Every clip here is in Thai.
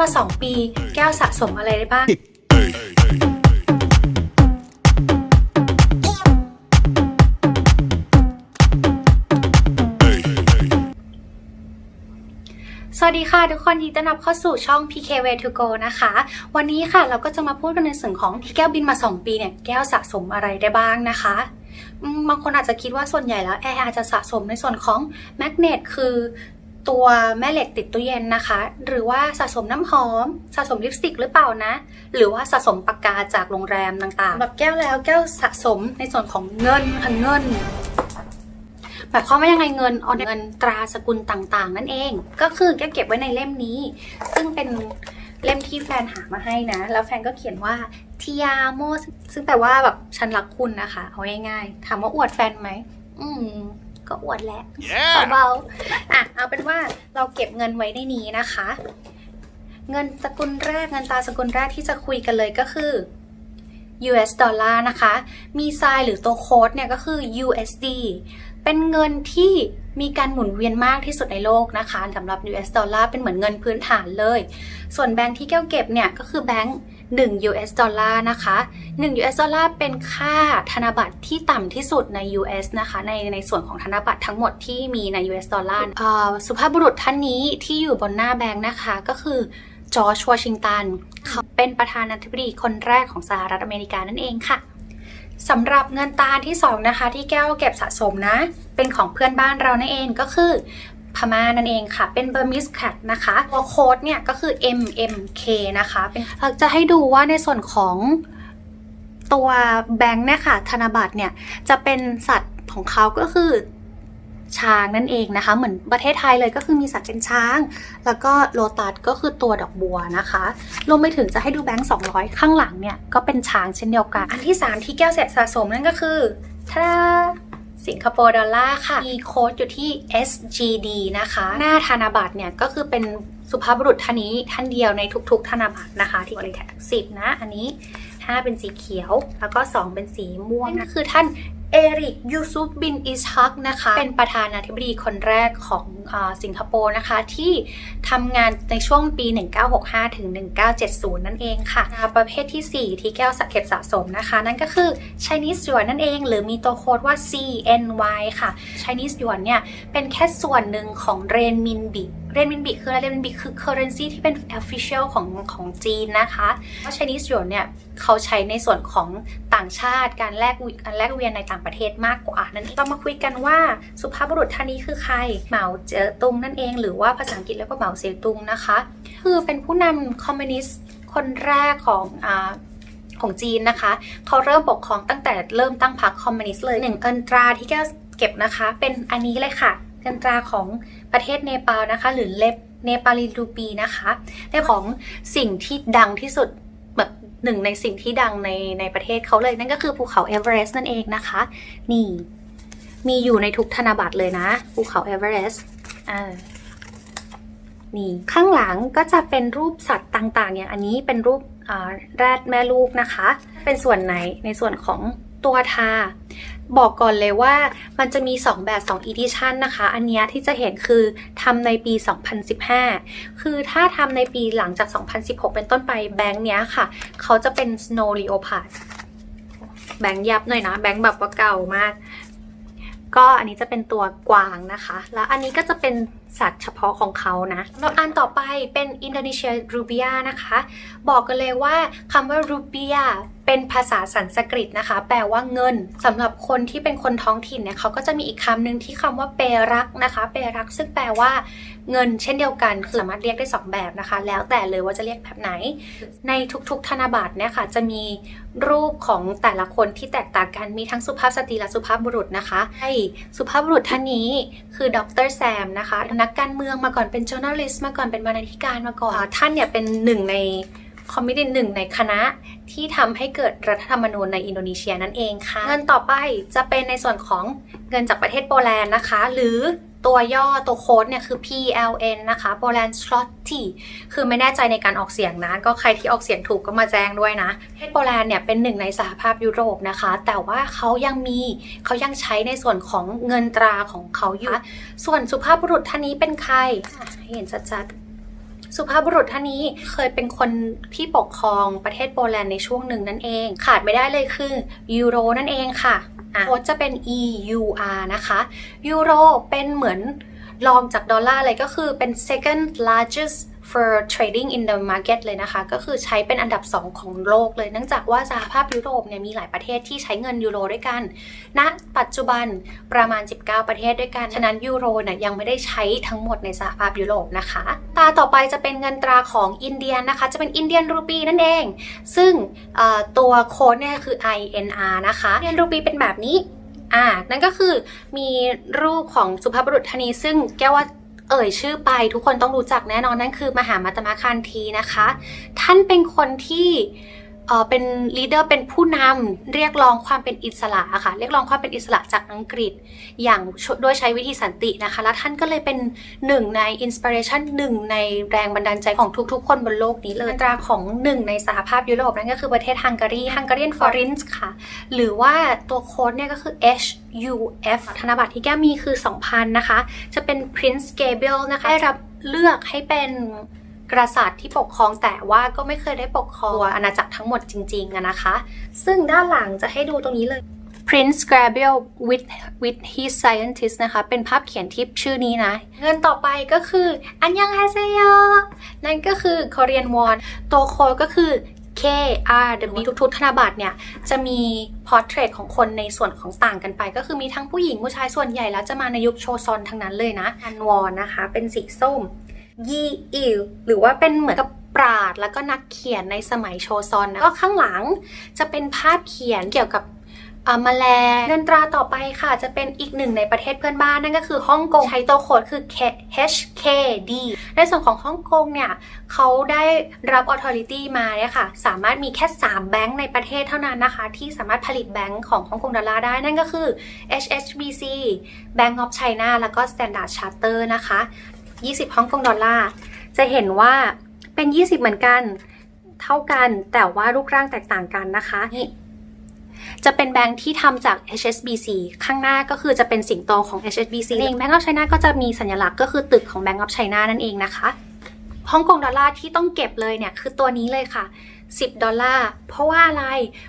มา 2 ปี แก้วสะสมอะไรได้บ้าง สวัสดีค่ะทุกคนยินดีต้อนรับเข้าสู่ช่อง PK Way to Go นะคะ วันนี้ค่ะเราก็จะมาพูดกันในส่วนของที่แก้วบินมา 2 ปีเนี่ยแก้วสะสมอะไรได้บ้างนะคะบางคนอาจจะคิดว่าส่วนใหญ่แล้วแอร์อาจจะสะสมในส่วนของแมกเนตคือ ตัวแม่เหล็กติดตู้เย็นนะคะ หรือว่าสะสมน้ำหอม สะสมลิปสติกหรือเปล่านะ หรือว่าสะสมปากกาจากโรงแรมต่างๆแบบแก้วแล้วแก้วสะสมในส่วนของเงินค่ะเงินหมายความว่ายังไงเงินออนเงินตราสกุลต่างๆ นั่นเอง ก็คือแกเก็บไว้ในเล่มนี้ ซึ่งเป็นเล่มที่แฟนหามาให้นะ แล้วแฟนก็เขียนว่าทิยาโมซึ่งแปลว่าแบบฉันรักคุณนะคะ เอาง่ายๆถามว่าอวดแฟนไหมอืม ก็อวดแหละ Yeah. เบาๆอะเอาเป็นว่าเราเก็บเงินไว้ในนี้นะคะ เงินสกุลแรกเงินตราสกุลแรกที่จะคุยกันเลยก็คือ US ดอลลาร์นะคะ มีไซน์หรือตัวโค้ดเนี่ยก็คือ USD เป็นเงินที่มีการหมุนเวียนมากที่สุดในโลกนะคะสำหรับ US ดอลลาร์เป็นเหมือนเงินพื้นฐานเลย ส่วนแบงค์ที่แก้วเก็บเนี่ยก็คือแบงค์ 1 US ดอลลาร์นะคะ 1 US ดอลลาร์เป็นค่าธนบัตรที่ต่ำที่สุดใน US นะคะ ในในส่วนของธนบัตรทั้งหมดที่มีใน US ดอลลาร์สุภาพบุรุษท่านนี้ที่อยู่บนหน้าแบงค์นะคะ ก็คือจอร์จวอชิงตันเขาเป็นประธานาธิบดีคนแรกของสหรัฐอเมริกานั่นเองค่ะสำหรับเงินตราที่สองนะคะ ที่แก้วเก็บสะสมนะ เป็นของเพื่อนบ้านเรานั่นเองก็คือ พม่านั่นเองค่ะ เป็น Burmese cat นะคะตัวโค้ดเนี่ยก็คือ MMK นะคะเป็นเราจะให้ดูว่าในส่วนของตัวแบงค์เนี่ยค่ะ ธนบัตรเนี่ยจะเป็นสัตว์ของเขาก็คือช้างนั่นเองนะคะ เหมือนประเทศไทยเลยก็คือมีสัตว์เป็นช้าง แล้วก็โลตัสก็คือตัวดอกบัวนะคะรวมไปถึงจะให้ดูแบงค์200 ข้างหลังเนี่ยก็เป็นช้างเช่นเดียวกัน อันที่ 3 ที่แก้วเสร็จสะสมนั่นก็คือทาดา สิงคโปร์ดอลลาร์ค่ะ มีโค้ดอยู่ที่ SGD นะคะ หน้าธนบัตรเนี่ยก็คือเป็นสุภาพบุรุษท่านนี้ท่านเดียวในทุกๆ ธนบัตรนะคะ ที่บริแท็กสิบนะ อันนี้ 5 เป็นสีเขียว แล้วก็ 2 เป็นสีม่วงนั่นคือท่านเอริกยูซุฟบินอิสฮักนะคะ เป็นประธานาธิบดีคนแรกของอาสิงคโปร์นะคะ ที่ทำงานในช่วงปี 1965 ถึง 1970 นั่นเองค่ะ ประเภทที่ 4 ที่แก้วสะเก็บสะสมนะคะ นั่นก็คือ Chinese yuan นั่นเอง หรือมีตัวโค้ดว่า CNY ค่ะ Chinese yuan เนี่ย เป็นแค่ส่วนหนึ่งของเรนมินบิเรนมินบิคืออะไรเรนมินบิคือ currency ที่เป็น official ของของจีนนะคะเพราะ Chinese yuan เนี่ย เขาใช้ในส่วนของต่างชาติการแลกการแลกเวียนในต่างประเทศมากกว่านั่นเองเรามาคุยกันว่าสุภาพบุรุษท่านนี้คือใครเหมาเจ๋อตุงนั่นเอง หรือว่าภาษาอังกฤษเรียกว่าเหมาเจ๋อตุงนะคะ คือเป็นผู้นำคอมมิวนิสต์คนแรกของอ่าของจีนนะคะ เขาเริ่มปกครองตั้งแต่เริ่มตั้งพรรคคอมมิวนิสต์เลยหนึ่งเงินตราที่แกเก็บนะคะ เป็นอันนี้เลยค่ะเงินตราของประเทศเนปาลนะคะ หรือเล็บเนปาลีรูปีนะคะในของสิ่งที่ดังที่สุดแบบหนึ่งในสิ่งที่ดังในในประเทศเขาเลยนั่นก็คือภูเขาเอเวอเรสต์นั่นเองนะคะ นี่ มีอยู่ในทุกธนบัตรเลยนะ ภูเขาเอเวอเรสต์ อ่านี่ข้างหลังก็จะเป็นรูปสัตว์ต่างๆ อย่างอันนี้เป็นรูปแรดแม่ลูกนะคะ เป็นส่วนไหนในส่วนของตัวทา บอกก่อนเลยว่ามันจะมี 2 แบบ 2 edition นะคะ อันเนี้ยที่จะเห็นคือทำในปี 2015 คือถ้าทำในปีหลังจาก 2016 เป็นต้นไปแบงค์เนี้ยค่ะ เขาจะเป็น snow leopard แบงค์ยับหน่อยนะ แบงค์แบบว่าเก่ามาก ก็อันนี้จะเป็นตัวกวางนะคะ แล้วอันนี้ก็จะเป็นสัตว์เฉพาะของเขานะแล้วอันต่อไปเป็นอินโดนีเซียรูเบียนะคะ บอกกันเลยว่าคำว่ารู เป็นภาษาสันสกฤตนะคะ แปลว่าเงินสำหรับคนที่เป็นคนท้องถิ่นเนี่ยเขาก็จะมีอีกคำหนึ่งที่คำว่าเปรักนะคะ เปรักซึ่งแปลว่าเงินเช่นเดียวกันคือสามารถเรียกได้สองแบบนะคะ แล้วแต่เลยว่าจะเรียกแบบไหน ในทุกๆ ธนบัตรเนี่ยค่ะ จะมีรูปของแต่ละคนที่แตกต่างกันมีทั้งสุภาพสตรีและสุภาพบุรุษนะคะใช่สุภาพบุรุษท่านนี้คือดรแซมนะคะ นักการเมืองมาก่อนเป็น journalist มาก่อนเป็นบรรณาธิการมาก่อนท่านเนี่ยเป็นหนึ่งใน คอมมิตี้หนึ่งในคณะที่ทำให้เกิดรัฐธรรมนูญในอินโดนีเซียนั่นเองค่ะ เงินต่อไปจะเป็นในส่วนของเงินจากประเทศโปแลนด์นะคะ หรือตัวย่อตัวโค้ดเนี่ยคือ PLN นะคะ Poland s l o t y คือไม่แน่ใจในการออกเสียงนะ ก็ใครที่ออกเสียงถูกก็มาแจ้งด้วยนะประเทศโปแลนด์เนี่ยเป็นหนึ่งในสหภาพยุโรปนะคะ แต่ว่าเขายังมีเขายังใช้ในส่วนของเงินตราของเขาอยู่ ส่วนสุภาพบุรุษท่านนี้เป็นใคร เห็นชัดๆ สุภาพบุรุษท่านนี้เคยเป็นคนที่ปกครองประเทศโปแลนด์ในช่วงหนึ่งนั่นเอง ขาดไม่ได้เลยคือยูโรนั่นเองค่ะอะโค้ดจะเป็น EUR นะคะยูโรเป็นเหมือนรองจากดอลลาร์เลยก็คือเป็น second largest for trading in the market เลยนะคะ ก็คือใช้เป็นอันดับ 2 ของโลกเลย เนื่องจากว่าสหภาพยุโรปเนี่ยมีหลายประเทศที่ใช้เงินยูโรด้วยกันณปัจจุบันประมาณ 19 ประเทศด้วยกัน ฉะนั้นยูโรเนี่ยยังไม่ได้ใช้ทั้งหมดในสหภาพยุโรปนะคะ ตาต่อไปจะเป็นเงินตราของอินเดียนะคะ จะเป็นอินเดียนรูปีนั่นเอง ซึ่งตัวโค้ดเนี่ยคือ INR นะคะอินเดียนรูปีเป็นแบบนี้อ่านั่นก็คือมีรูปของสุภาพบุรุษท่านนี้ซึ่งแก้วว่า เอ่ยชื่อไปทุกคนต้องรู้จักแน่นอนนั่นคือมหามัตมะคันธีนะคะ ท่านเป็นคนที่ เป็นลีดเดอร์เป็นผู้นำเรียกร้องความเป็นอิสระอะค่ะเรียกร้องความเป็นอิสระจากอังกฤษ อย่างด้วยใช้วิธีสันตินะคะ แล้วท่านก็เลยเป็นหนึ่งในอินสปิเรชันหนึ่งในแรงบันดาลใจของทุกๆ คนบนโลกนี้เลยตราของหนึ่งในสหภาพยุโรปนั่นก็คือประเทศฮังการีฮังการีนฟอรินส์ค่ะ หรือว่าตัวโค้ดเนี่ยก็คือ HUF ธนบัตรที่แก้มมีคือ 2,000 นะคะ จะเป็น Prince Gabriel นะคะได้รับเลือกให้เป็น กษัตริย์ที่ปกครองแต่ว่าก็ไม่เคยได้ปกครองอาณาจักรทั้งหมดจริงๆนะคะ ซึ่งด้านหลังจะให้ดูตรงนี้เลย Prince Gabriel with with his scientist นะคะ เป็นภาพเขียนที่ชื่อนี้นะ เงินต่อไปก็คือ อันยังฮาเซโยนั่นก็คือ Korean won ตัวโค้ก็คือ K R W ทุกๆธนบัตรเนี่ย จะมีพอร์เทรตของคนในส่วนของต่างกันไป ก็คือมีทั้งผู้หญิงผู้ชายส่วนใหญ่แล้วจะมาในยุคโชซอนทั้งนั้นเลยนะอันวอนนะคะ เป็นสีส้ม ยีอิลหรือว่าเป็นเหมือนกับปราดแล้วก็นักเขียนในสมัยโชซอนนะก็ข้างหลังจะเป็นภาพเขียนเกี่ยวกับอ่าแลงเงินตราต่อไปค่ะ จะเป็นอีกหนึ่งในประเทศเพื่อนบ้าน นั่นก็คือฮ่องกงใช้ตัวโค้ดคือ HKD ในส่วนของฮ่องกงเนี่ยเขาได้รับ authority มาเนี่ยค่ะ สามารถมีแค่ 3 แบงก์ในประเทศเท่านั้นนะคะ ที่สามารถผลิตแบงก์ของฮ่องกงดอลลาร์ได้ นั่นก็คือ HSBC Bank of China แล้วก็ Standard Charter นะคะ 20ฮ่องกงดอลลาร์ จะเห็นว่าเป็น 20 เหมือนกัน เท่ากัน แต่ว่ารูปร่างแตกต่างกันนะคะนี่จะเป็นแบงค์ที่ทำจาก HSBC ข้างหน้าก็คือจะเป็นสิงโตของ HSBC เอง Bank of China ก็จะมีสัญลักษณ์ก็คือตึกของ Bank of China นั่นเองนะคะฮ่องกงดอลลาร์ที่ต้องเก็บเลยเนี่ยคือตัวนี้เลยค่ะ 10 ดอลลาร์ เพราะว่าอะไร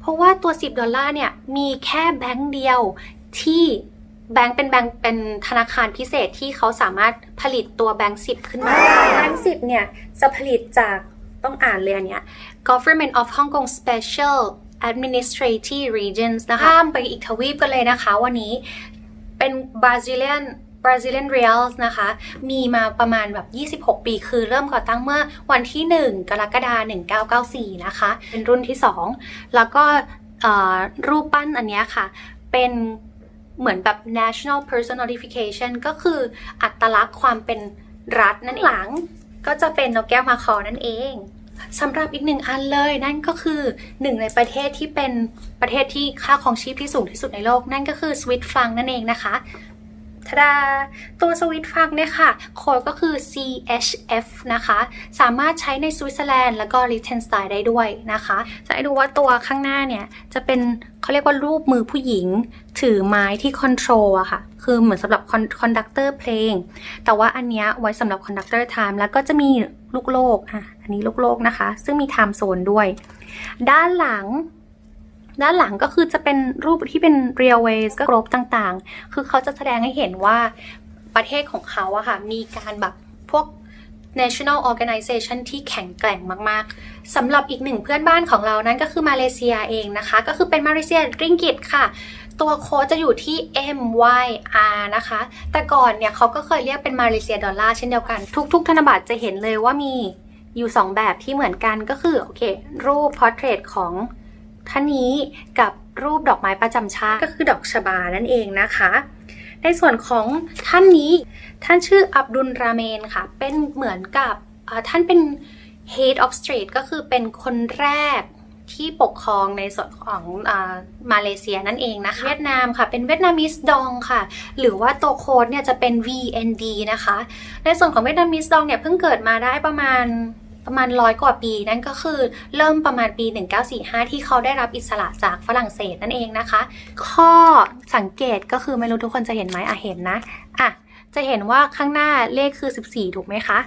เพราะว่าตัว 10 ดอลลาร์เนี่ยมีแค่แบงค์เดียวที่ แบงค์เป็นแบงค์เป็นธนาคารพิเศษที่เขาสามารถผลิตตัวแบงค์10ขึ้นมาได้แบงค์10เนี่ยจะผลิตจากต้องอ่านเลยอันเนี้ย Government of Hong Kong Special Administrative Regions นะคะข้ามไปอีกทวีปกันเลยนะคะวันนี้เป็น Brazilian Brazilian Reals นะคะ มีมาประมาณแบบ 26 ปี คือเริ่มก่อตั้งเมื่อวันที่ 1 กรกฎาคม 1994 นะคะ เป็นรุ่นที่ 2 แล้วก็เอ่อรูปปั้นอันเนี้ยค่ะ เป็น เหมือนแบบ national personification ก็คืออัตลักษณ์ความเป็นรัฐนั่นเองหลัง ก็จะเป็นนกแก้วมาคอนั่นเองสำหรับอีกหนึ่งอันเลยนั่นก็คือหนึ่งในประเทศที่เป็นประเทศที่ค่าครองชีพที่สูงที่สุดในโลก นั่นก็คือสวิตฟังนั่นเองนะคะทดาตัวสวิตฟังเนี่ยค่ะ โค้ดก็คือ CHF นะคะ สามารถใช้ในสวิตเซอร์แลนด์แล้วก็ลิเทนสไตน์ได้ด้วยนะคะ จะให้ดูว่าตัวข้างหน้าเนี่ย จะเป็น เขาเรียกว่ารูปมือผู้หญิง ถือไม้ที่คอนโทรลอะค่ะ คือเหมือนสำหรับคอนดักเตอร์เพลง แต่ว่าอันเนี้ยไว้สำหรับคอนดักเตอร์ไทม์แล้วก็จะมีลูกโลกอะอันนี้ลูกโลกนะคะ ซึ่งมีไทม์โซนด้วย ด้านหลังด้านหลังก็คือจะเป็นรูปที่เป็น railways ก็กรบต่างๆ คือเขาจะแสดงให้เห็นว่าประเทศของเขาอะค่ะ มีการแบบพวก national organization ที่แข็งแกร่งมาก ๆสำหรับอีกหนึ่งเพื่อนบ้านของเรานั่นก็คือมาเลเซียเองนะคะ ก็คือเป็นมาเลเซียริงกิตค่ะ ตัวโค้ดจะอยู่ที่ MYR นะคะ แต่ก่อนเนี่ยเขาก็เคยเรียกเป็นมาเลเซียดอลลาร์เช่นเดียวกัน ทุก ๆ ธนบัตรจะเห็นเลยว่ามีอยู่ 2 แบบที่เหมือนกันก็คือ โอเค รูปพอร์เทรตของท่านนี้กับรูปดอกไม้ประจำชาติก็คือดอกชบานั่นเองนะคะ ในส่วนของท่านนี้ ท่านชื่ออับดุลราเมนค่ะ เป็นเหมือนกับท่านเป็น head of state ก็คือเป็นคนแรกที่ปกครองในส่วนของอมาเลเซียนั่นเองนะคะเวียดนามค่ะ เป็นเวียดนามิสดองค่ะ หรือว่าตัวโค้ดเนี่ยจะเป็น VND นะคะ ในส่วนของเวียดนามิสดองเนี่ยเพิ่งเกิดมาได้ประมาณ ประมาณร้อยกว่าปีนั่นก็คือเริ่มประมาณปี 1945 ที่เขาได้รับอิสระจากฝรั่งเศสนั่นเองนะคะ ข้อสังเกตก็คือไม่รู้ทุกคนจะเห็นไหมอะเห็นนะอะจะเห็นว่าข้างหน้าเลขคือ 14 ถูกไหมคะ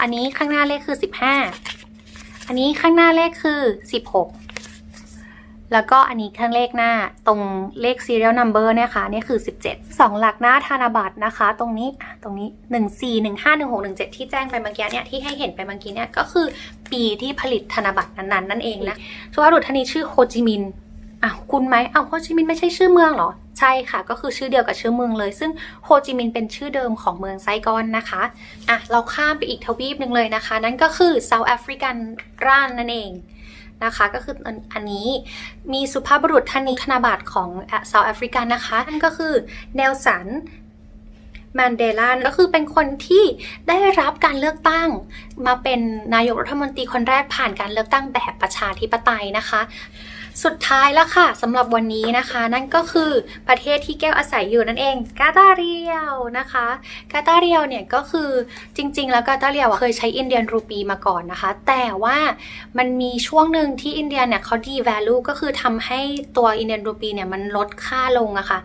อันนี้ข้างหน้าเลขคือสิบห้าอันนี้ข้างหน้าเลขคือสิบหก แล้วก็อันนี้ข้างเลขหน้าตรงเลข serial number เนี่ยค่ะเนี่ยคือ 17 2 หลักหน้าธนบัตรนะคะ ตรงนี้อะตรงนี้ 1 4 1 5 1 6 1 7 ที่แจ้งไปเมื่อกี้เนี่ยที่ให้เห็นไปเมื่อกี้เนี่ยก็คือปีที่ผลิตธนบัตรนั้นๆ นั่นเองนะสุภาพบุรุษท่านนี้ชื่อโฮจิมินห์อ้าวคุณไหมอ้าวโฮจิมินห์ไม่ใช่ชื่อเมืองเหรอ ใช่ค่ะ ก็คือชื่อเดียวกับชื่อเมืองเลย ซึ่งโฮจิมินห์เป็นชื่อเดิมของเมืองไซกอนนะคะอะเราข้ามไปอีกทวีปหนึ่งเลยนะคะ นั่นก็คือเซาท์แอฟริกันร่านนั่นเอง นะคะ ก็คืออันนนี้มีสุภาพบุรุษท่านนี้ธนบัตรของเซาท์แอฟริกันนะคะนั่นก็คือเนลสันแมนเดลาก็คือเป็นคนที่ได้รับการเลือกตั้ง มาเป็นนายกรัฐมนตรีคนแรกผ่านการเลือกตั้งแบบประชาธิปไตยนะคะ สุดท้ายแล้วค่ะสำหรับวันนี้นะคะ นั่นก็คือประเทศที่แก้วอาศัยอยู่นั่นเองกาตาเรียวนะคะ กาตาเรียวเนี่ยก็คือจริง ๆ แล้วกาตาเรียวเคยใช้อินเดียนรูปีมาก่อนนะคะ แต่ว่ามันมีช่วงหนึ่งที่อินเดียเนี่ยเขาดี value ก็คือทำให้ตัวอินเดียนรูปีเนี่ยมันลดค่าลงอะค่ะ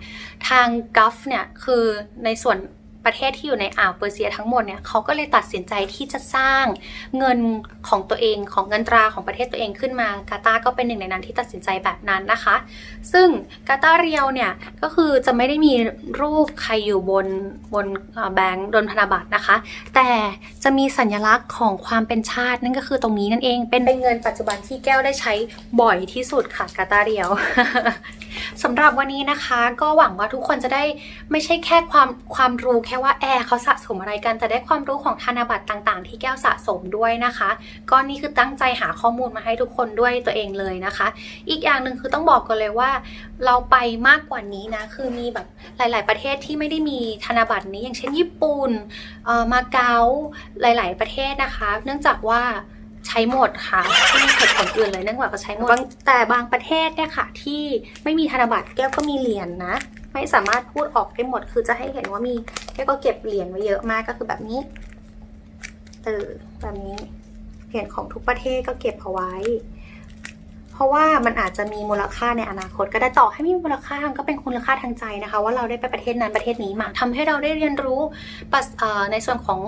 ทางกัฟเนี่ยคือในส่วน ประเทศที่อยู่ในอ่าวเปอร์เซียทั้งหมดเนี่ยเขาก็เลยตัดสินใจที่จะสร้างเงินของตัวเองของเงินตราของประเทศตัวเองขึ้นมากาตาร์ก็เป็นหนึ่งในนั้นที่ตัดสินใจแบบนั้นนะคะ ซึ่งกาตาร์เรียวเนี่ยก็คือจะไม่ได้มีรูปใครอยู่บนบนแบงก์บนธนบัตรนะคะ แต่จะมีสัญลักษณ์ของความเป็นชาตินั่นก็คือตรงนี้นั่นเองเป็นเงินปัจจุบันที่แก้วได้ใช้บ่อยที่สุดค่ะกาตาร์เรียว สำหรับวันนี้นะคะ ก็หวังว่าทุกคนจะได้ไม่ใช่แค่ความความรู้แค่ว่าแอร์เขาสะสมอะไรกัน แต่ได้ความรู้ของธนบัตรต่างๆ ที่แก้วสะสมด้วยนะคะ ก็นี่คือตั้งใจหาข้อมูลมาให้ทุกคนด้วยตัวเองเลยนะคะ อีกอย่างหนึ่งคือต้องบอกกันเลยว่า เราไปมากกว่านี้นะคือมีแบบหลาย ๆ ประเทศที่ไม่ได้มีธนบัตรนี้อย่างเช่นญี่ปุ่นมาเก๊าหลาย ๆ ประเทศนะคะ เนื่องจากว่า ใช้หมดค่ะไม่มีเหตุผลอื่นเลยเนื่องจากว่าใช้หมดบางแต่บางประเทศเนี่ยค่ะ ที่ไม่มีธนบัตรแก้วก็มีเหรียญนะ ไม่สามารถพูดออกได้หมด คือจะให้เห็นว่ามีแก้วก็เก็บเหรียญไว้เยอะมากก็คือแบบนี้เออแบบนี้เหรียญของทุกประเทศก็เก็บเอาไว้ เพราะว่ามันอาจจะมีมูลค่าในอนาคต ก็ได้ต่อให้ไมมีมูลค่ามันก็เป็นคุณค่าทางใจนะคะ ว่าเราได้ไปประเทศนั้นประเทศนี้มาทำให้เราได้เรียนรู้ปัสเอ่อในส่วนของ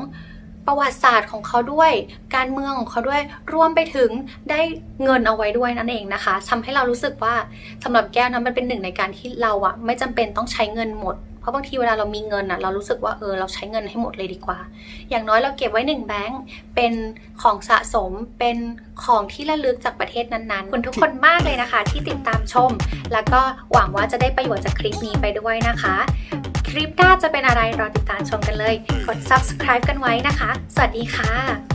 ประวัติศาสตร์ของเขาด้วย การเมืองของเขาด้วย รวมไปถึงได้เงินเอาไว้ด้วยนั่นเองนะคะทำให้เรารู้สึกว่าสำหรับแก้วนะมันเป็นหนึ่งในการที่เราอะไม่จำเป็นต้องใช้เงินหมด เพราะบางทีเวลาเรามีเงินอะเรารู้สึกว่าเออเราใช้เงินให้หมดเลยดีกว่า อย่างน้อยเราเก็บไว้หนึ่งแบงค์เป็นของสะสมเป็นของที่ระลึกจากประเทศนั้นๆขอบคุณทุกคนมากเลยนะคะ ที่ติดตามชม แล้วก็หวังว่าจะได้ประโยชน์จากคลิปนี้ไปด้วยนะคะ ลิปหน้าจะเป็นอะไรรอติดตามชมกันเลย กด subscribe กันไว้นะคะ สวัสดีค่ะ